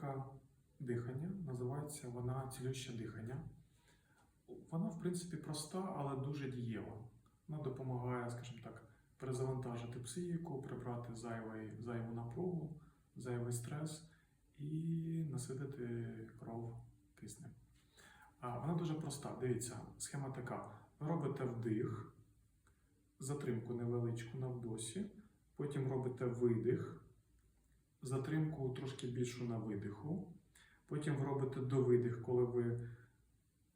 Практика дихання називається вона цілюще дихання. Вона, в принципі, проста, але дуже дієва. Вона допомагає, скажімо так, перезавантажити психіку, прибрати зайвий, зайву напругу, зайвий стрес і наситити кров киснем. Вона дуже проста. Дивіться, схема така: ви робите вдих, затримку невеличку на вдосі, потім робите видих, затримку трошки більшу на видиху. Потім ви робите довидих, коли ви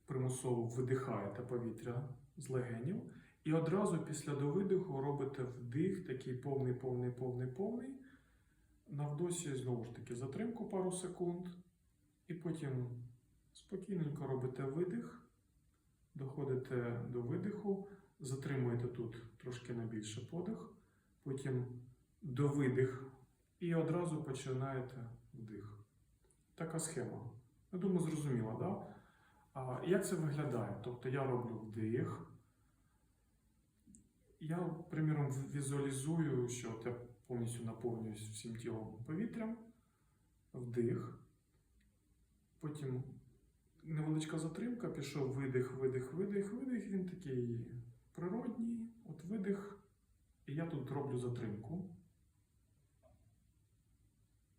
примусово видихаєте повітря з легенів. І одразу після довидиху робите вдих, такий повний, повний, повний, повний. На вдосі знову ж таки затримку пару секунд. І потім спокійненько робите видих, доходите до видиху, затримуєте тут трошки на більше подих, потім довидих і одразу починаєте вдих. Така схема. Я думаю, зрозуміла, да? А як це виглядає? Тобто я роблю вдих. Я, приміром, візуалізую, що от я повністю наповнююсь всім тілом повітрям, вдих. Потім невеличка затримка, пішов видих, видих, видих, видих. Він такий природній. От видих. І я тут роблю затримку.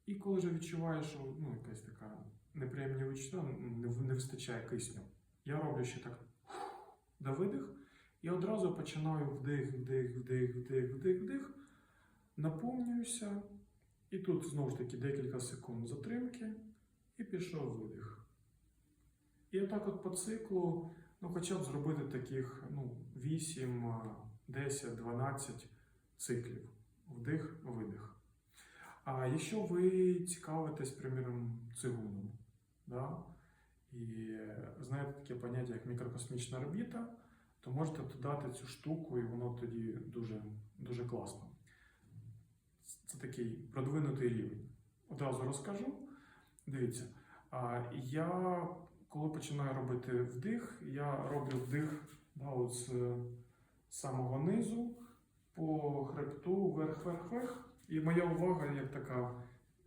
І коли вже відчуваю, що ну, якась така неприємні відчуття, не, не вистачає кисню, я роблю ще так до видих, і одразу починаю вдих, вдих, вдих, вдих, вдих, вдих, наповнююся, і тут знову ж таки декілька секунд затримки, і пішов видих. І отак от по циклу, ну хоча б зробити таких ну, 8, 10, 12 циклів. Вдих, видих. А якщо ви цікавитесь, приміром, цигуном, да, і знаєте таке поняття, як мікрокосмічна орбіта, то можете додати цю штуку, і воно тоді дуже, дуже класно. Це такий продвинутий рівень. Одразу розкажу. Дивіться, я коли починаю робити вдих, я роблю вдих да, от з самого низу по хребту вверх-вверх-вверх. І моя увага як така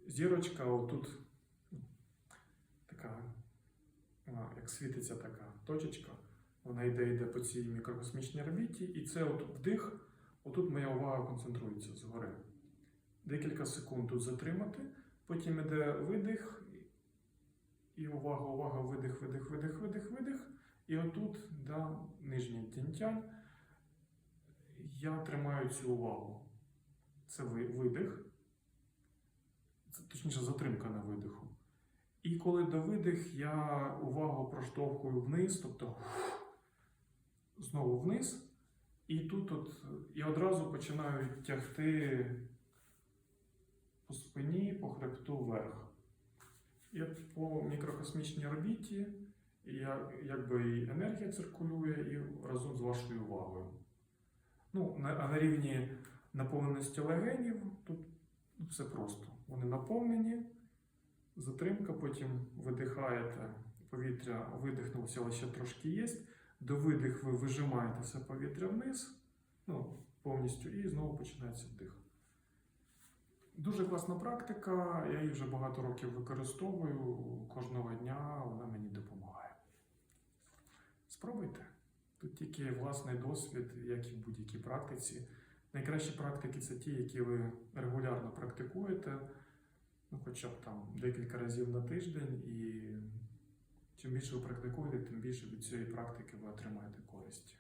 зірочка, отут така, як світиться така точечка. Вона йде йде по цій мікрокосмічній орбіті, і це от вдих, отут моя увага концентрується згори. Декілька секунд тут затримати, потім йде видих, і увага, увага, видих, видих, видих, видих, видих. І отут, да, нижній тінтянь, я тримаю цю увагу. Це видих, точніше затримка на видиху. І коли до видих, я увагу проштовхую вниз, тобто знову вниз. І тут от, я одразу починаю тягти по спині, по хребту вверх. І по мікрокосмічній орбіті я, якби і енергія циркулює і разом з вашою увагою. Ну, на, на рівні наповненості легенів тут все просто. Вони наповнені, затримка, потім видихаєте, повітря видихнулося, але ще трошки є. До видих ви вижимаєте все повітря вниз, ну, повністю, і знову починається вдих. Дуже класна практика, я її вже багато років використовую. Кожного дня вона мені допомагає. Спробуйте. Тут тільки власний досвід, як і в будь-якій практиці. Найкращі практики це ті, які ви регулярно практикуєте, ну, хоча б там декілька разів на тиждень, і чим більше ви практикуєте, тим більше від цієї практики ви отримаєте користь.